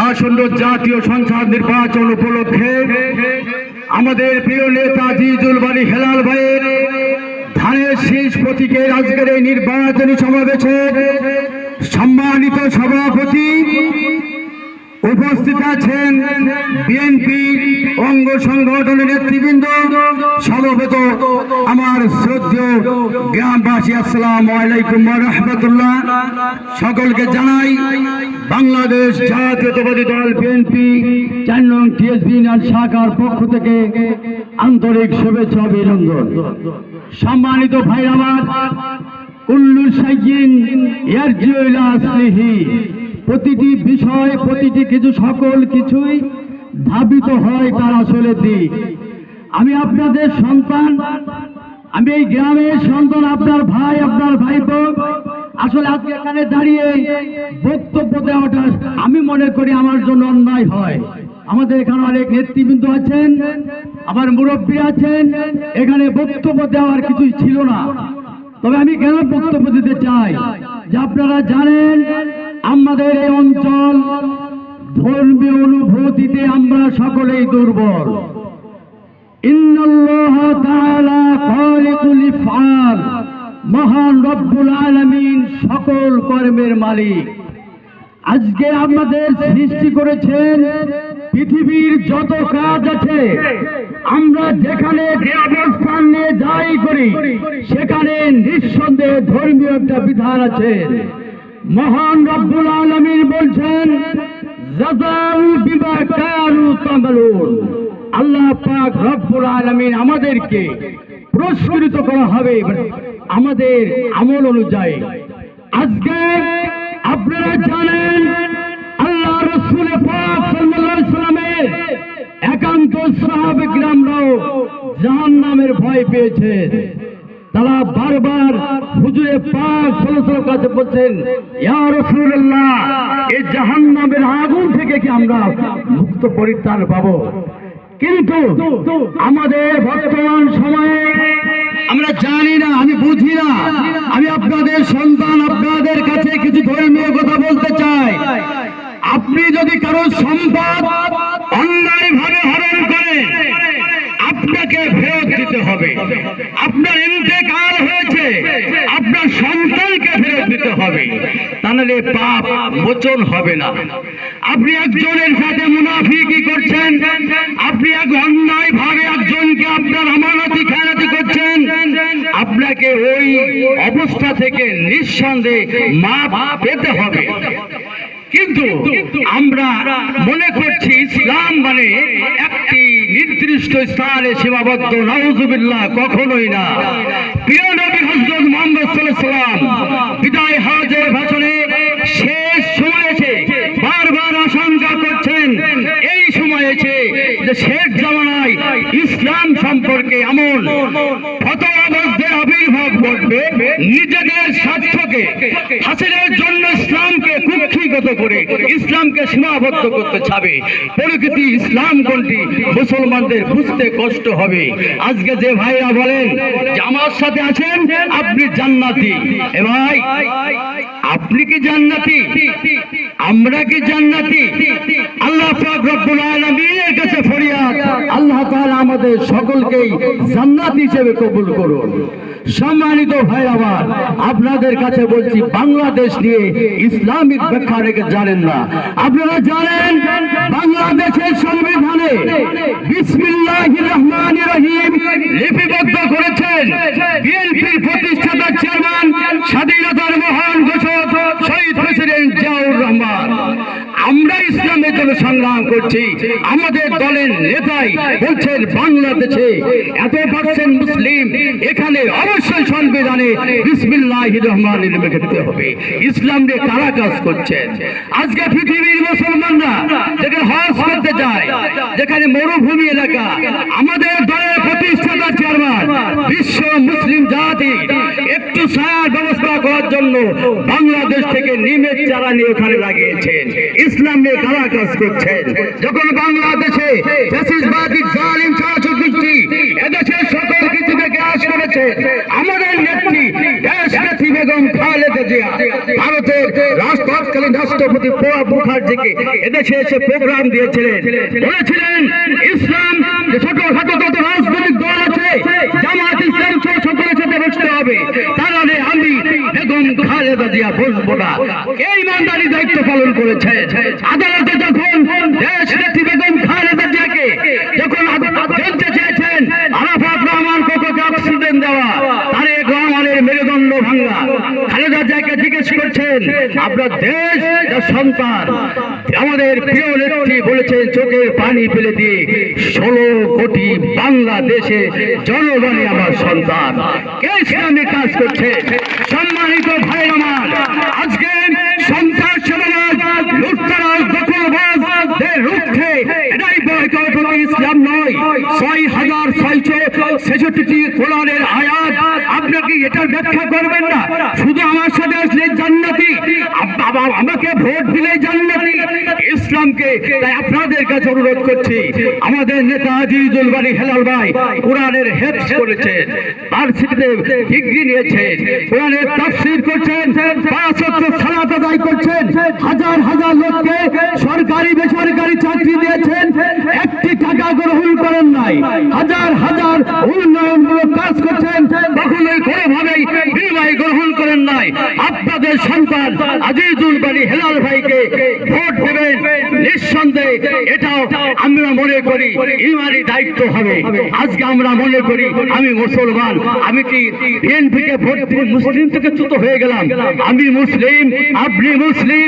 আসন্ন জাতীয় সংসদ নির্বাচন উপলক্ষে আমাদের প্রিয় নেতা জিজুল বাড়ি হেলাল ভাইয়ের ধানের শীষ প্রতীকের আজকের এই নির্বাচনী সমাবেশে সম্মানিত সভাপতি উপস্থিত আছেন বিএনপি অঙ্গ সংগঠনের নেতৃবৃন্দ সর্বপ্রত আমার শ্রদ্ধেয় গ্রামবাসী, আসসালাম আলাইকুম রহমতুল্লাহ। সকলকে জানাই বাংলাদেশ জাতীয়তাবাদী দল বিএনপি, চার নং টিএসবি শাখার পক্ষ থেকে আন্তরিক শুভেচ্ছা অভিনন্দন। সম্মানিত ভাই আমার, কুল্লু সাইকিন ইয়ারজিউলা আসলিহি, প্রতিটি বিষয়, প্রতিটি কিছু, সকল কিছুই ধাবিত হয় তার আসলে দিক। আমি আপনাদের সন্তান, আমি এই গ্রামের সন্তান, আপনার ভাই আপনার ভাই বোন আসলে আজকে এখানে দাঁড়িয়ে বক্তব্য দেওয়াটা আমি মনে করি আমার জন্য অন্যায় হয়। আমাদের এখানে অনেক নেতৃবৃন্দ আছেন, আমার মুরব্বী আছেন, এখানে বক্তব্য দেওয়ার কিছুই ছিল না। তবে আমি কেন বক্তব্য দিতে চাই? যে আপনারা জানেন, আমাদের এই অঞ্চল ধর্মীয় অনুভূতিতে আমরা সকলেই দুর্বল। মহান রব্বুল আলামিন সকল কর্মের মালিক। আজকে আমাদের সৃষ্টি করেছেন পৃথিবীর যত কাজ আছে, আমরা যেখানে অবস্থান নিয়ে যাই করি, সেখানে নিঃসন্দেহে ধর্মীয় একটা বিধান আছে। মহান রব্বুল আলমিন বলছেন আল্লাহ পাক রব্বুল আলমিন আমাদেরকে পুরস্কৃত করা হবে। আমাদের আমল অনুযায়ী। আজকে আপনারা জানেন, আল্লাহ রসুল পাক একান্ত সাহাবে গ্রামরাও জাহান নামের ভয় পেয়েছে। তারা বারবার হুজুরে পাক সাল্লাল্লাহু কাছে বলছেন, ইয়া রাসূলুল্লাহ এই জাহান্নামের আগুন থেকে কি আমরা মুক্ত পরিত্রাণ পাবো? কিন্তু আমাদের বর্তমান সময়ে আমরা জানি না, আমি বুঝি না। আমি আপনাদের সন্তান, আপনাদের কাছে কিছু ধর্মীয় কথা বলতে চাই। আপনি যদি কারও সম্পদ অন্যায় ভাবে হরণ করেন, আপনাকে ফেরত দিতে হবে। আপনার ইন্তেকাল হয়েছে আপনার সন্তানকে ফেরত দিতে হবে তাহলে পাপ মোচন হবে না। আপনি একজনের সাথে মুনাফিকি করছেন, আপনি এক অন্যায় ভাবে একজনকে আপনার আমানতি খেয়ালাতি করছেন, আপনাকে ওই অবস্থা থেকে নিঃসন্দেহে মাপ পেতে হবে। কিন্তু আমরা মনে করছি ইসলাম মানে একটি নির্দিষ্ট স্থানে সীমাবদ্ধ, নাউজুবিল্লাহ, কখনোই না। প্রিয় নবী হজরত মোহাম্মদ সাল্লাম বিদায় হাজের ভাষণে শেষ সময় এসে বারবার আশঙ্কা করছেন এই সময় এসে যে শেষ জামানায় ইসলাম সম্পর্কে এমন ফতোয়াবাজদের আবির্ভাব ঘটবে, নিজেদের স্বার্থকে হাসিলের জন্য ইসলামকে কুক্ষিগত করে ইসলামকে সীমাবদ্ধ করতে চাবে। প্রকৃতি ইসলাম কোনটি, মুসলমানদের বুঝতে কষ্ট হবে। আজকে যে ভাইরা বলেন যে আমার সাথে আছেন, আপনি জান্নাতি। এ ভাই, আপনি কি জান্নাতি? আমরা কি জান্নাতি? আল্লাহ পাক রব্বুল আলামিনের কাছে আল্লাহ তাআলা আমাদের সকলকেই জান্নাত হিসেবে কবুল করুন। সম্মানিত ভাই আমার, আপনাদের কাছে বলছি, বাংলাদেশ নিয়ে ইসলামিক ব্যাখ্যা রেখে জানেন না। আপনারা জানেন, বাংলাদেশের সংবিধানে বিসমিল্লাহির রহমানির রহিম লিপিবদ্ধ করেছেন। বিএনপির প্রতিষ্ঠাতা চেয়ারম্যান স্বাধীনতার মহান করছি। আমাদের দলের নেতাই বলছেন, বাংলাদেশে এত পার্সেন্ট মুসলিম, এখানে অবশ্যই সংবিধানে বিসমিল্লাহ রহমান হবে। ইসলাম কারা কাজ আজকে পৃথিবীর মুসলমানরা যেখানে হজ করতে যায়, যেখানে মরুভূমি এলাকা, আমাদের দলের প্রতিষ্ঠাতা চেয়ারম্যান, বিশ্ব মুসলিম জাতি, একটু ছায়ার ব্যবস্থা করার জন্য বাংলাদেশ থেকে নিমের চারা নিয়ে ওখানে লাগিয়েছেন। ইসলাম নিয়ে কারা কাজ করছেন? যখন বাংলাদেশে জালিম এদেশের সকল কিছু থেকে আস করেছে, আমাদের নেত্রী রাষ্ট্রপতি প্রণব মুখার্জিকে এদেশে এসে প্রোগ্রাম দিয়েছিলেন। বলেছিলেন, ইসলাম যে ছোটখাটো যত রাজনৈতিক দল আছে, জামাত ইসলাম সকলের বসতে হবে আগে আমি বেগম খালেদা জিয়া বসবো না। এই ইমানদারি দায়িত্ব পালন করেছে? আদালতে যখন দেশ নেত্রী বেগম খালেদা জিয়াকে যখন আদালত জানতে চেয়েছেন আরাফাত রহমান কোকোকে অক্সিজেন দেওয়া তারেক রহমানের মেরুদণ্ড ভাঙ্গা খালেদা জিয়াকে জিজ্ঞেস আপনার দেশ সন্তান, আমাদের প্রিয় নেত্রী বলেছেন, চোখের পানি ফেলে দিয়ে ষোলো কোটি বাংলাদেশে জনগণই আমার সন্তান। কে ইসলামী কাজ করছে? সম্মানিত ভাই আমার আজকে ইসলাম নয়। ছয় হাজার ছয়শো ছেষট্টি কোরআনের আয়াত এটার ব্যাখ্যা করবেন না। শুধু আমার সাথে আসলে জান্নাতি। আবার আমাকে ভোট দিলে জান্নাতি। ইসলামকে তাই আপনাদের কাছে অনুরোধ করছি। আমাদের নেতা আজিজুল বাড়ি হেলাল ভাই কোরআনের হেফস ভার্সিটিতে ডিগ্রি কোরআনের তাফসীর করছেন পাঁচ সালাত আদায় করছেন, হাজার হাজার লোককে সরকারি, বেসরকারি চাকরি দিয়েছেন। একটি টাকা গ্রহণ করেন নাই। হাজার হাজার উন্নয়নমূলক কাজ করছেন কখনোই কোনোভাবেই বিনিময় গ্রহণ নাই আপনাদের সন্তান আজিজুল বাড়ি হেলাল ভাইকে ভোট দেবেন। নিঃসন্দেহে এটাও আমরা মনে করি ইমানি দায়িত্ব হবে। আজকে আমরা মনে করি আমি মুসলমান, আমি কি বিএনপিকে ভোট মুসলিম থেকে চ্যুত হয়ে গেলাম? আমি মুসলিম, আপনি মুসলিম।